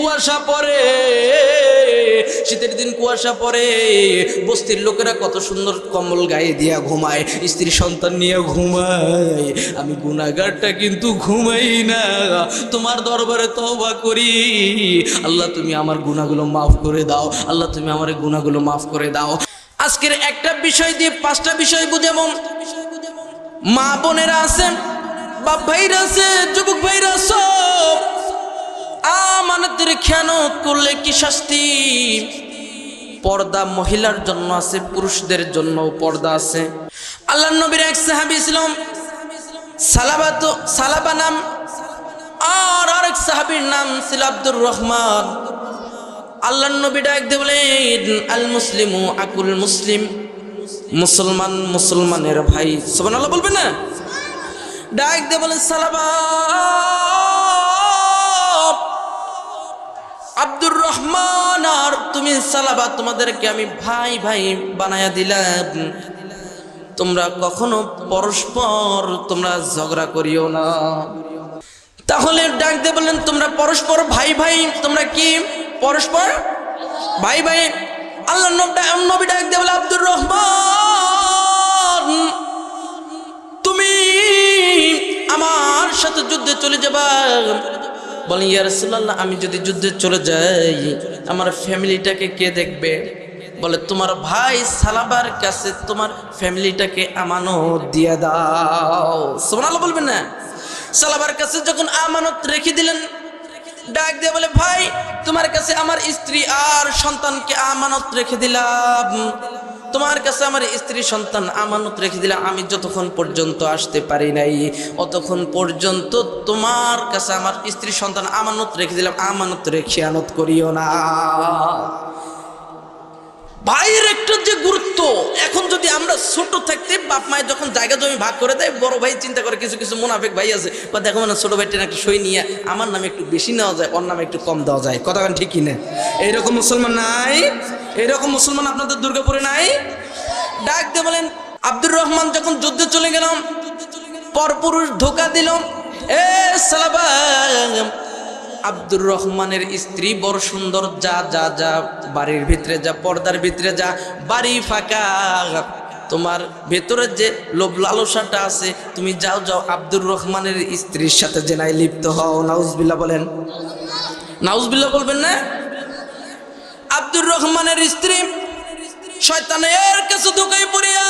কুয়াশা পরে শীতের দিন কুয়াশা পরে বস্তির লোকেরা কত সুন্দর কম্বল গায়ে দিয়া ঘুমায়, স্ত্রী সন্তান নিয়ে ঘুমায়। আমি গুনাগারটা কিন্তু ঘুমাই না, তোমার দরবারে তওবা করি। আল্লাহ, তুমি আমার গুণাগুলো মাফ করে দাও। আল্লাহ, তুমি আমার গুণাগুলো মাফ করে দাও। আজকের একটা বিষয় দিয়ে পাঁচটা বিষয় বুঝাবো মা বোনেরা আছেন, বাপ ভাইরা আছে, যুবক ভাইরা সব। আমানতের খেয়ানত করলে কি শাস্তি? পর্দা মহিলার জন্য আছে, পুরুষদের জন্য পর্দা আছে। আল্লাহ নবীর এক সাহাবি ইসলাম সালাবাত, সালাবা নাম, আর আরেক সাহাবীর নাম ছিল আব্দুর রহমান। আল্লাহ নবী ডাক দিয়ে আল মুসলিমু আকুল মুসলিম। মুসলমান মুসলমানের ভাই। সোমান আল্লাহ বলবেন না? ডাক দিয়ে বলে সালাবা আব্দুর রহমান, আর তুমি সালাবা তোমাদেরকে আমি ভাই ভাই বানায়া দিলাম। তোমরা কখনো পরস্পর তোমরা ঝগড়া করিও না। তাহলে ডাক দিয়ে বললেন, তোমরা পরস্পর ভাই ভাই, তোমরা কি পরস্পর ভাই ভাই? আল্লাহ নবী ডাক দিয়ে বলে, আব্দুর রহমান, তুমি আমার সাথে যুদ্ধে চলে যাবা। বলেন, ইয়া রাসূলুল্লাহ, আমি যদি যুদ্ধে চলে যাই, আমার ফ্যামিলিটাকে কে দেখবে? বলে, তোমার ভাই সালাবার কাছে তোমার ফ্যামিলিটাকে আমানত দিয়ে দাও। সুবহানাল্লাহ বলবেন না। সালাবার কাছে যখন আমানত রেখে দিলেন, ডাক দিয়ে বলে, ভাই, তোমার কাছে আমার স্ত্রী আর সন্তানকে আমানত রেখে দিলাম। তোমার কাছে আমার স্ত্রী সন্তান আমানত রেখে দিলাম আমি যতক্ষণ পর্যন্ত আসতে পারি নাই, অতক্ষণ পর্যন্ত তোমার কাছে আমার স্ত্রী সন্তান আমানত রেখে দিলাম, আমানত রেখে আনত করিও না। ভাইয়ের একটা যে গুরুত্ব, এখন যদি আমরা ছোট থাকতে বাপ মায়ের যখন জায়গা জমি ভাগ করে দেয়, বড় ভাই চিন্তা করে কিছু কিছু মুনাফেক ভাই আছে, বা দেখো মানে ছোট ভাইটা একটা সই নিয়ে আমার নামে একটু বেশি নেওয়া যায়, ওর নামে একটু কম দেওয়া যায়, কথা ঠিকই না এইরকম মুসলমান নাই? এইরকম মুসলমান আপনাদের দুর্গাপুরে নাই? ডাক দিয়ে বলেন, আব্দুর রহমান যখন যুদ্ধে চলে গেলাম, পরপুরুষ ধোকা দিল এ সালাবা আব্দুর রহমানের স্ত্রী বড় সুন্দর, যা যা যা, বাড়ির ভিতরে যা, পর্দার ভিতরে যা, বাড়ি ফাঁকা। তোমার ভেতরে যে লোভ লালসাটা আছে, তুমি যাও যাও, আব্দুর রহমানের স্ত্রীর সাথে জেনায় লিপ্ত হও। নাউজবিল্লা বলেন। নাউজবিল্লা বলবেন না? রহমানের স্ত্রী। শয়তানের কাছে ধোকায় পড়িয়া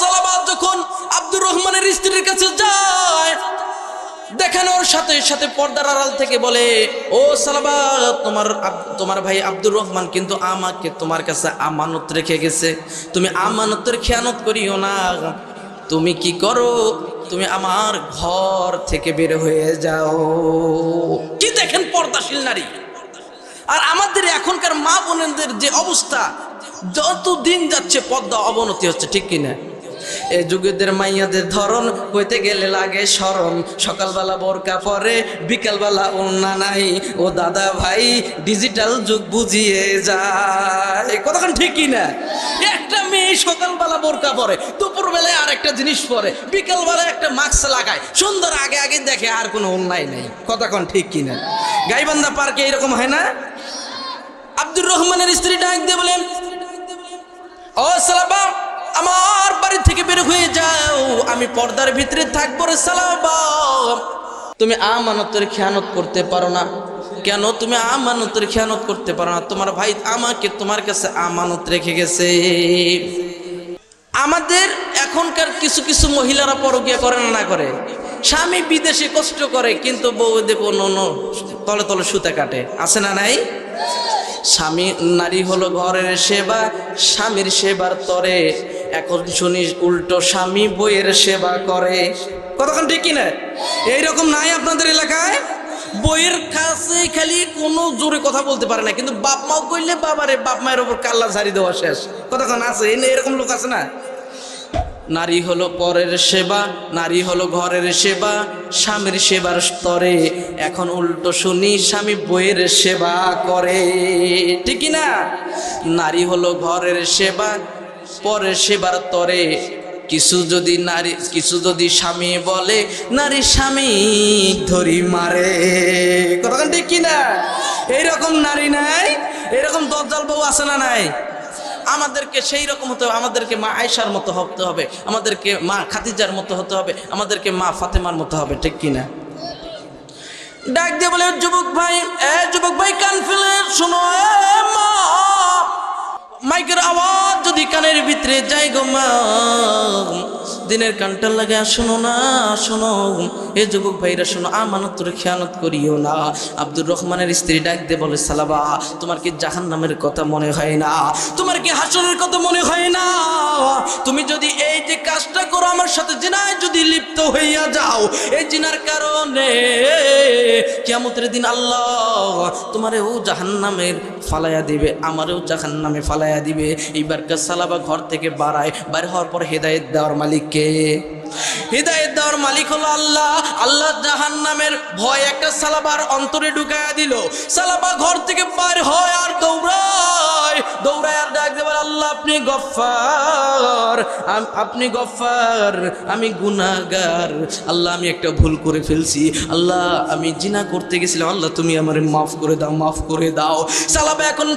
সালাবাদ যখন আব্দুর রহমানের স্ত্রীর কাছে যায়, দেখেন ওর সাথে সাথে পর্দার আড়াল থেকে বলে, ও সালাবা তোমার তোমার ভাই আব্দুর রহমান কিন্তু আমাকে তোমার কাছে আমানত রেখে গেছে। তুমি আমানতের খেয়ানত করিও না। তুমি কি করো? তুমি আমার ঘর থেকে বের হয়ে যাও। কি দেখেন পর্দাশীল নারী? আর আমাদের এখনকার মা বোনদের যে অবস্থা, যত দিন যাচ্ছে পদ্মা অবনতি হচ্ছে, ঠিক কিনা? এ যুগেদের মাইয়াদের ধরন হইতে গেলে লাগে শরম সকালবেলা বোরকা পরে, বিকালবেলা ওন্না নাই। ও দাদা ভাই ডিজিটাল যুগ বুঝিয়ে যায়। কতক্ষণ ঠিক কিনা? একটা মেয়ে সকালবেলা বোরকা পরে, দুপুরবেলায় আর একটা জিনিস পরে বিকালবেলা একটা মাস্ক লাগায়। সুন্দর আগে আগে দেখে আর কোনো অন্যায় নেই। কতক্ষণ ঠিক কিনা? গাইবান্ধা পার্কে এরকম হয় না? আব্দুর রহমানের স্ত্রী ডাক দিয়ে বলেন, ও সালাবা, আমার বাড়ি থেকে বের হয়ে যাও। আমি পর্দার ভিতরে থাকব রে সালাবা। তুমি আমানতের খেয়ানত করতে পারো না। কেন? তুমি আমানতের খেয়ানত করতে পারো না। তোমার ভাই আমাকে তোমার কাছে আমানত রেখে গেছে। আমাদের এখনকার কিছু কিছু মহিলারা পরকিয়া করে না না করে। স্বামী বিদেশে কষ্ট করে, কিন্তু বউ দেব তলে তলে সুতা কাটে। আছে না নাই? স্বামী নারী হলো ঘরের সেবা, স্বামীর সেবার তরে। এখন শুনি উল্টো স্বামী বইয়ের সেবা করে। কতক্ষণ ঠিক কিনা? এইরকম নাই আপনাদের এলাকায়? বইয়ের কাছে খালি কোনো জোরে কথা বলতে পারে না, কিন্তু বাপ মাও কইলে বাবারে বাপ মায়ের ওপর কাল্লা ঝাড়ি দেওয়া শেষ। কতক্ষণ আছে এরকম লোক আছে না? নারী হলো পরের সেবা, নারী হলো ঘরের সেবা, স্বামীর সেবার স্তরে। এখন উল্টো শুনি, স্বামী বইয়ের সেবা করে। ঠিকই না? নারী হলো ঘরের সেবা, পরের সেবার তরে। কিছু যদি নারী, কিছু যদি স্বামী বলে, নারী স্বামী ধরি মারে। কতক্ষণ ঠিক কিনা এইরকম নারী নাই, এরকম দজ্জাল বউ আছে না নাই? আমাদেরকে সেই রকম হতে হবে, আমাদেরকে মা আয়সার মতো হতে হবে, আমাদেরকে মা খাতিজার মতো হতে হবে, আমাদেরকে মা ফাতেমার মতো হবে, ঠিক কিনা? ডাক দিয়ে বলে যুবক ভাই, এ যুবক ভাই, কান ফেলে শোনো মা। মাইকের আওয়াজ যদি কানের ভিতরে যাই গো মা দিনের কানটা লাগে শোনো না, শোনো। এ যুবক ভাইরা, শোনো, আমানত তোর খেয়ানত করিও না। আব্দুর রহমানের স্ত্রী ডাক দিয়ে বলে, সালাবা, তোমার কি জাহান নামের কথা মনে হয় না? তোমার কি হাসনের কথা মনে হয় না? তুমি যদি এই যে কাজটা করো, আমার সাথে জিনায় যদি লিপ্ত হইয়া যাও, এই জিনার কারণে কিয়ামতের দিন আল্লাহ তোমারেও জাহান্নামের ফালাইয়া দিবে, আমারও জাহান্নামে ফালাইয়া দিবে। এইবার সালাবা ঘর থেকে বাড়ায় বাইর হওয়ার পর হেদায়েত দেওয়ার মালিককে হৃদায়ত দেওয়ার মালিক হলো আল্লাহ। আল্লাহ জাহান নামের ভয় একটা সালাবার অন্তরে ঢুকায়া দিল। সালাবা ঘর থেকে বাইর হয় আর দৌড়ায়। দৌড়ায় আর ডাক দেবার, আল্লাহ আপনি গফার আপনি গফার আমি গুনাগার আল্লাহ আমি একটা ভুল করে ফেলছি। আল্লাহ আমি জিনা করতে গেছিলাম। আল্লাহ তুমি আমার মাফ করে দাও, মাফ করে দাও। সালাবা এখন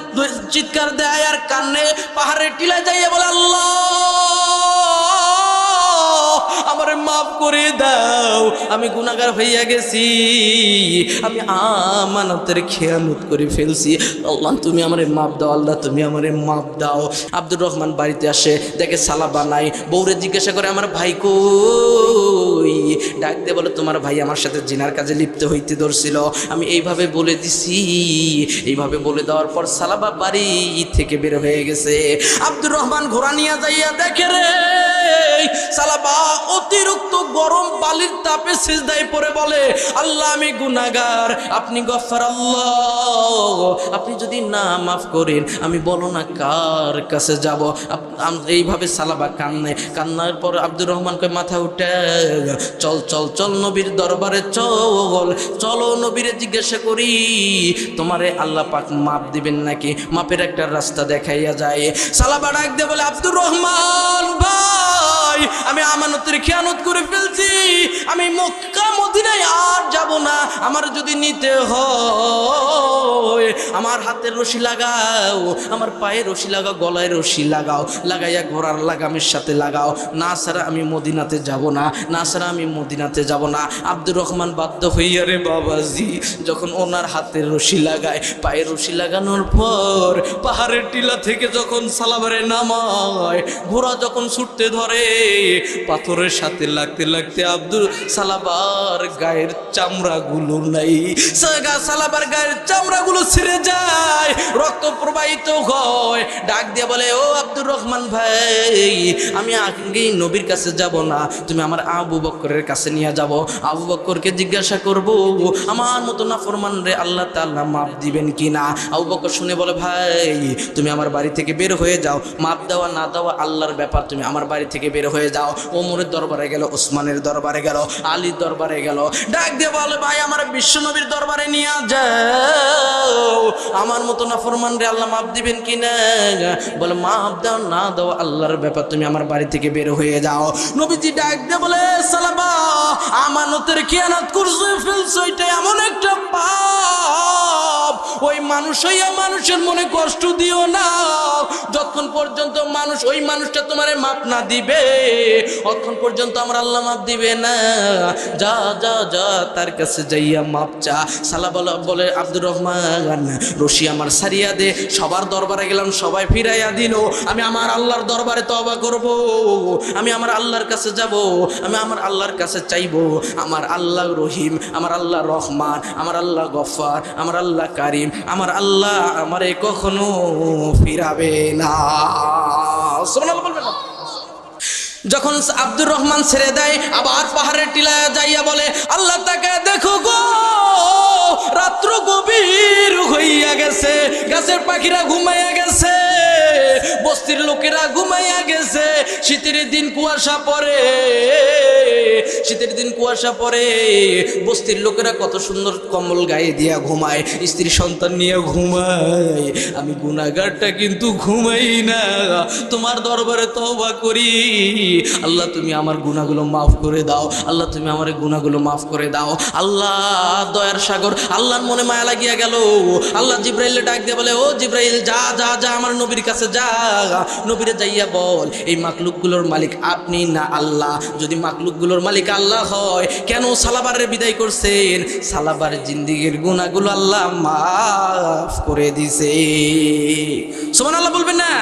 চিৎকার দেয় আর কান্নে পাহাড়ের টিলা যাইয়া বলে, আল্লাহ! আমার মাফ করে দাও। আমি গুনাগার হইয়া গেছি। আমি আমানতের খেয়ানত করে ফেলছি। আল্লাহ, তুমি আমারে মাপ দাও, আল্লাহ, তুমি আমারে মাপ দাও। আব্দুর রহমান বাড়িতে আসে, দেখে সালা বানাই বউরে জিজ্ঞাসা করে, আমার ভাই কই? ডাক দিয়ে বলে, তোমার ভাই আমার সাথে জিনার কাজে লিপ্ত হইতে ধরছিল। আমি এইভাবে বলে দিছি। এইভাবে বলে দেওয়ার পর সালাবা বাড়ি থেকে বের হয়ে গেছে। আব্দুর রহমান ঘোরা নিয়ে যাইয়া দেখে রে সালাবা অতিরিক্ত গরম বালির তাপে সিজদায় পড়ে বলে, আল্লাহ, আমি গুনাগার আপনি গফার আল্লাহ। আপনি যদি না মাফ করেন, আমি বলো না কার কাছে যাব। এইভাবে সালাবা কান্নে। কান্নার পর আব্দুর রহমানকে মাথা উঠে চল চল চল নবীর দরবারে, চল, চলো নবীরে জিজ্ঞাসা করি, তোমারে আল্লাহ পাক মাপ দিবেন নাকি? মাপের একটা রাস্তা দেখাইয়া যায়। সালাবা ডাক দিয়ে বলে, আব্দুর রহমান, ভাই! আমি আমানতের খেয়ানত করে ফেলছি। আমি মক্কা মদিনায় আর যাব না। আমার যদি নিতে হয়, আমার হাতের রশি লাগাও, আমার পায়ে রশি লাগাও, গলায় রশি লাগাও, লাগাইয়া ঘোড়ার লাগামের সাথে লাগাও। না ছাড়া আমি মদিনাতে যাব না না ছাড়া আমি মদিনাতে যাব না। আব্দুর রহমান বাধ্য হইয়া রে বাবাজি, যখন ওনার হাতের রশি লাগায় পায়ে রশি লাগানোর পর পাহাড়ের টিলা থেকে যখন সালাবারে নামায়, ঘোড়া যখন ছুটতে ধরে পাথরের সাথে লাগতে লাগতে আব্দুল সালাবার গায়ের চামড়াগুলো নাই। সালাবার গায়ের চামড়াগুলো ছিঁড়ে যায়, রক্ত প্রবাহিত হয়। ডাক দিয়ে বলে, ও আব্দুর রহমান ভাই, আমি আগেই নবীর কাছে যাব না। তুমি আমার আবু বক্করের কাছে নিয়ে যাব। আবু বক্করকে জিজ্ঞাসা করব, আমার মতো না ফরমান রে আল্লাহ তাল্লাহ মাপ দিবেন কি না আবু বক্কর শুনে বলে, ভাই, তুমি আমার বাড়ি থেকে বের হয়ে যাও। মাপ দেওয়া না দেওয়া আল্লাহর ব্যাপার। তুমি আমার বাড়ি থেকে বের হয়ে যাও। ওমরের দরবারে গেল, ওসমানের দরবারে গেল, আলীর দরবারে গেল। ডাক দিয়ে বলে, ভাই, আমার বিশ্বনবীর দরবারে নিয়ে যাও। আমার মতো না ফরমান রে, আল্লাহ মাপ দিবেন কি না? বলে, মাপ দাও, না দাও, আল্লাহর ব্যাপার তুমি আমার বাড়ি থেকে বের হয়ে যাও। নবীজি ডাক দিয়ে বলে, সালাবা, আমানতের খেয়ানত করছ, ফেলছো, এটা এমন একটা পাপ। ওই মানুষ মানুষের মনে কষ্ট দিও না। যতক্ষণ পর্যন্ত মানুষ ওই মানুষটা তোমারে মাপ না দিবে, অতক্ষণ পর্যন্ত আমার আল্লাহ মাপ দিবে না। যা যা যা, তার কাছে যাইয়া মাপ চা। সালা বলে আব্দুর রহমান, রশি আমার সারিয়া দে। সবার দরবারে গেলাম, সবাই ফিরাইয়া দিল। আমি আমার আল্লাহর দরবারে তবা করব। আমি আমার আল্লাহর কাছে যাব। আমি আমার আল্লাহর কাছে চাইব। আমার আল্লাহ রহিম, আমার আল্লাহ রহমান, আমার আল্লাহ গফার, আমার আল্লাহ কারিম আমার আল্লাহ আমারে কখনো ফিরাবে না। বলবে না। যখন আব্দুর রহমান ছেড়ে দেয়, আবার পাহাড়ের টিলায় যাইয়া বলে, আল্লাহ তাকে দেখো গো, রাত্র গভীর হইয়া গেছে, গাছের পাখিরা ঘুমাইয়া গেছে। বস্তির লোকেরা ঘুমাইয়া গেছে। শীতের দিন কুয়াশা পরে শীতের দিন কুয়াশা পরে বস্তির লোকেরা কত সুন্দর কম্বল গায়ে দিয়া ঘুমায়। স্ত্রী সন্তান নিয়ে ঘুমায়। আমি গুনাগারটা কিন্তু ঘুমাই না। তোমার দরবারে তওবা করি। আল্লাহ, তুমি আমার গুনাহগুলো মাফ করে দাও। আল্লাহ, তুমি আমার গুনাহগুলো মাফ করে দাও। আল্লাহ, দয়ার সাগর, আল্লাহর মনে মায়া লাগিয়া গেল। আল্লাহ জিব্রাইলে ডাক দিয়ে বলে, ও জিব্রাইল, যা যা যা আমার নবীর কাছে যা। নবীরে যাইয়া বল, এই মাকলুকগুলোর মালিক আপনি না আল্লাহ? যদি মাকলুকগুলোর মালিক আল্লাহ হয়, কেন সালাবারের বিদায় করছেন? সালাবার জিন্দিগির গুণাগুলো আল্লাহ মাফ করে দিছে। সোমান আল্লাহ বলবেন না?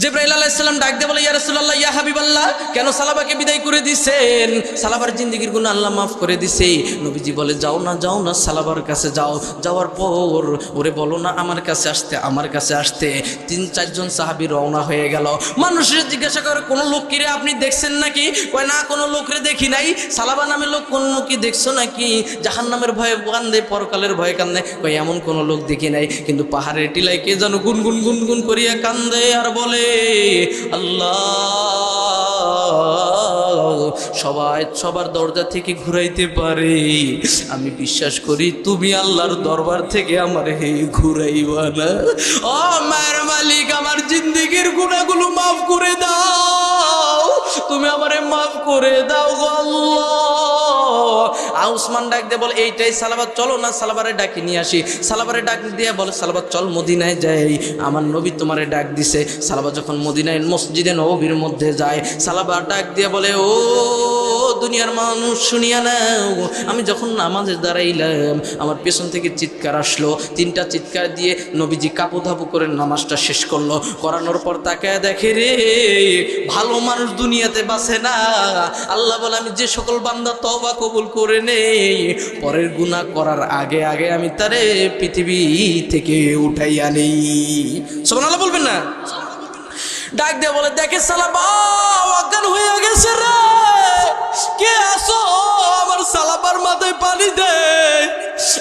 জিব্রাইল আলাইহিস সালাম ডাক দিয়ে বলে, ইয়া রাসূলুল্লাহ, ইয়া হাবিবাল্লাহ, কেন সালাবাকে বিদায় করে দিছেন? সালাবার জিন্দেগির গুনাহ আল্লাহ মাফ করে দিছে। নবীজি বলে, যাও না যাও না, সালাবার কাছে যাও। যাওয়ার পর ওরে বলো না, আমার কাছে আসতে, আমার কাছে আসতে। তিন চারজন সাহাবী রওনা হয়ে গেল। মানুষের জিজ্ঞাসা করে কোনো লোক কিরে আপনি দেখছেন নাকি? কয়, না, কোনো লোকরে দেখি নাই। সালাবা নামের লোক কোন কি দেখছ নাকি? জাহান নামের ভয়ে কান্দে, পরকালের ভয়ে কান্দে। কয়, এমন কোনো লোক দেখি নাই। কিন্তু পাহাড়ের টিলায় কে যেন গুনগুন গুনগুন করিয়া কান্দে আর বলে আল্লাহ। সবাই সবার দরজা থেকে ঘুরাইতে পারে। আমি বিশ্বাস করি তুমি আল্লাহর দরবার থেকে আমার হে ঘুরাইবা না। ও মায়ের মালিক, আমার জিন্দিগির গুণাগুলো মাফ করে দাও। তুমি আমারে মাফ করে দাও গো আউসমান ডাক দিয়ে বলে, এইটাই সালাবার চলো না সালাবারে ডাকি নিয়ে আসি। সালাবারে ডাক দিয়ে বলে সালাবার চল মদিনায় যাই। আমার নবী তোমারে ডাক দিছে। সালাবার যখন মদিনায়, মসজিদে নবীর মধ্যে যায় সালাবার ডাক দিয়ে বলে, ও দুনিয়ার মানুষ, শুনিয়া নাও। আমি যখন নামাজে দাঁড়াইলাম, আমার পেছন থেকে চিৎকার আসলো। তিনটা চিৎকার দিয়ে নবীজি কাপু ধাপু করে নামাজটা শেষ করল। করানোর পর তাকায় দেখে রে, ভালো মানুষ দুনিয়াতে বাসে না। আল্লাহ বলে, আমি যে সকল বান্দা তবা কবুল করে নেই। পরের গুণা করার আগে আগে আমি তারে পৃথিবী থেকে উঠাইয়া নেই। আল্লাহ বলবেন না? ডাক দিয়ে বলে, দেখে সালাবা অজ্ঞান হয়ে গেছে রে। কে আসো আমার সালাবার মাথায় পানি দে।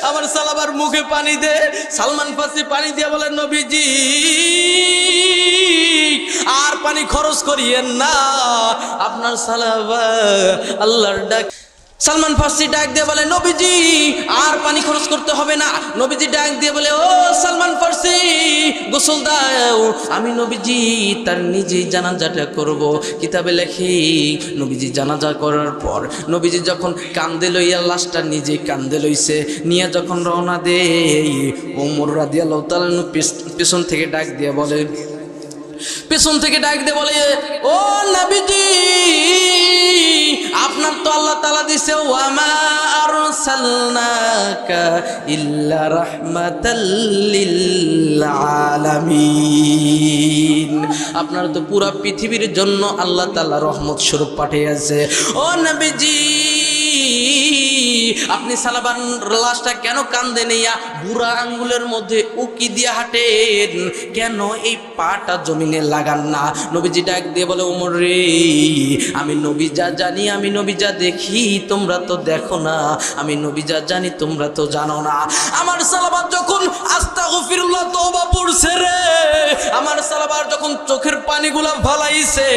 আমার সালাবার মুখে পানি দে। সালমান ফাসি পানি দিয়ে বলে, নবীজি, আর পানি খরচ করিয়েন না। আপনার সালাবা আল্লাহর ডাক সালমান ফার্সি ডাক দিয়ে বলে, নবীজি, আর পানি খরচ করতে হবে না। নবীজি ডাক দিয়ে বলে, ও সালমান ফার্সি, গোসল দাও। আমি নবীজি, তার নিজেই জানাজাটা করব। কিতাবে লেখি, নবীজি জানাজা করার পর নবীজি যখন কান্দে লইয়া লাশটা নিজে কান্দে লইছে, নিয়ে যখন রওনা দেই ওমর রাদিয়াল্লাহু তাআলা পেছন থেকে ডাক দিয়ে বলে, পেছন থেকে ডাক দিয়ে বলে, ও নাবিজি দিছে ইল্লা আপনার তো পুরা পৃথিবীর জন্য আল্লাহ তাআলা রহমত স্বরূপ পাঠিয়েছে। ও নবীজি! আপনি সালাবান লাশটা কেন কান্দে নেইয়া? বুড়া আঙ্গুলের মধ্যে উকি দিয়ে হাঁটেন। কেন এই পাটা জমিনে লাগান না? নবীজি ডাক দিয়ে বলে, ওমর রে, আমি নবী যা জানি, আমি নবী যা দেখি, তোমরা তো দেখো না। আমি নবী যা জানি, তোমরা তো জানো না। আমার সালাবার যখন আস্তা গফিরুল্লাহ তওবা পড়ছে রে, আমার সালাবার যখন চোখের পানিগুলা ভালাইছে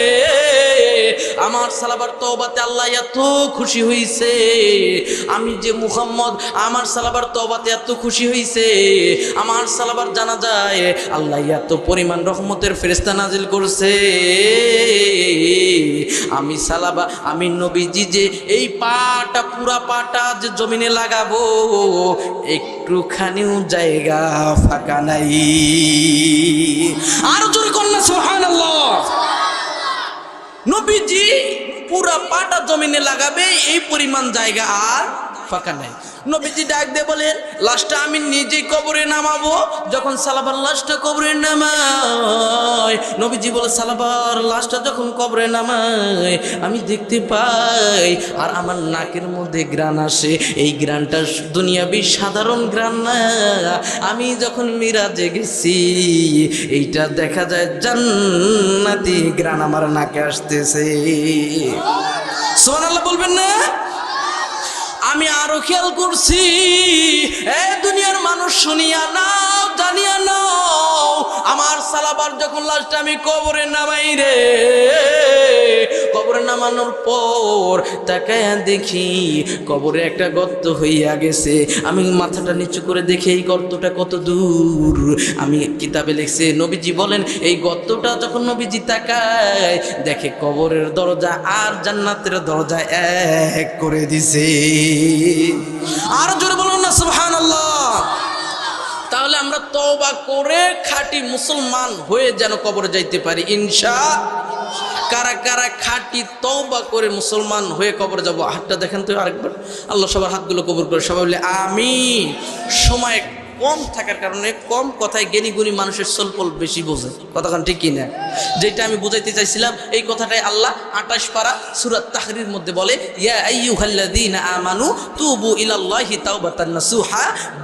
আমার সালাবার তওবাতে আল্লাহ এত খুশি হইছে। আমি যে মুহাম্মদ, আমার সালাবার তওবাতে এত খুশি হইছে, আমার সালাবার জানা যায়, আল্লাহ এত পরিমাণ রহমতের ফেরেস্তা নাজিল করছে। আমি সালাবা, আমি নবীজি যে এই পাটা, পুরা পাটা যে জমিনে লাগাবো, একটুখানিও জায়গা ফাঁকা নাই। আরও জোরে কন্যা সুবহানাল্লাহ। নবীজি পুরা পাটা জমিনে লাগাবে, এই পরিমাণ জায়গা আর ফাঁকা নাই। নবীজি ডাক দিয়ে বলেন, লাশটা আমি নিজেই কবরে নামাবো। যখন সালাবার লাশটা কবরে নামায়, নবীজি বলে, সালাবার লাশটা যখন কবরে নামায়, আমি দেখতে পাই, আর আমার নাকের মধ্যে গ্রান আসে। এই গ্রানটা দুনিয়াবি সাধারণ গ্রান না। আমি যখন মিরাজে গেছি, এইটা দেখা যায় জান্নাতি গ্রান আমার নাকে আসতেছে। সোহান বলবেন না? আমি আরও খেয়াল করছি। এ দুনিয়ার মানুষ শুনিয়া নাও, জানিয়া নাও। আমার সালাবার যখন লাস্টে আমি কবরে নামাই রে কবরে নামানোর পর তাকায় দেখি কবরে একটা গর্ত হইয়া গেছে। আমি মাথাটা নিচু করে দেখি এই গর্তটা কত দূর। আমি কিতাবে লিখছে, নবীজি বলেন, এই গর্তটা যখন নবীজি তাকায়, দেখে কবরের দরজা আর জান্নাতের দরজা এক করে দিছে। আর জোরে বলুন না, সুবহানাল্লাহ। তাহলে আমরা তওবা করে খাঁটি মুসলমান হয়ে যেন কবরে যাইতে পারি, ইনশা কারা কারা খাটি তওবা করে মুসলমান হয়ে কবর যাব, হাতটা দেখেন তো আরেকবার। আল্লাহ সবার হাতগুলো কবর করে সবাই বলে আমি সময় কম থাকার কারণে কম কথায় জ্ঞানী গুণী মানুষের সলপল বেশি বোঝে। কথাখান ঠিক কিনা? যেটা আমি বুঝাইতে চাইছিলাম, এই কথাটাই আল্লাহ আটাশ পারা সুরাত তাহরির মধ্যে বলে আমানু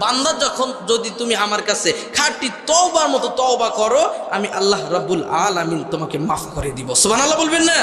বান্দা যখন যদি তুমি আমার কাছে খাঁটি তওবার মতো তওবা করো, আমি আল্লাহ রাব্বুল আলামিন তোমাকে মাফ করে দিব। সুবহানাল্লাহ বলবেন না?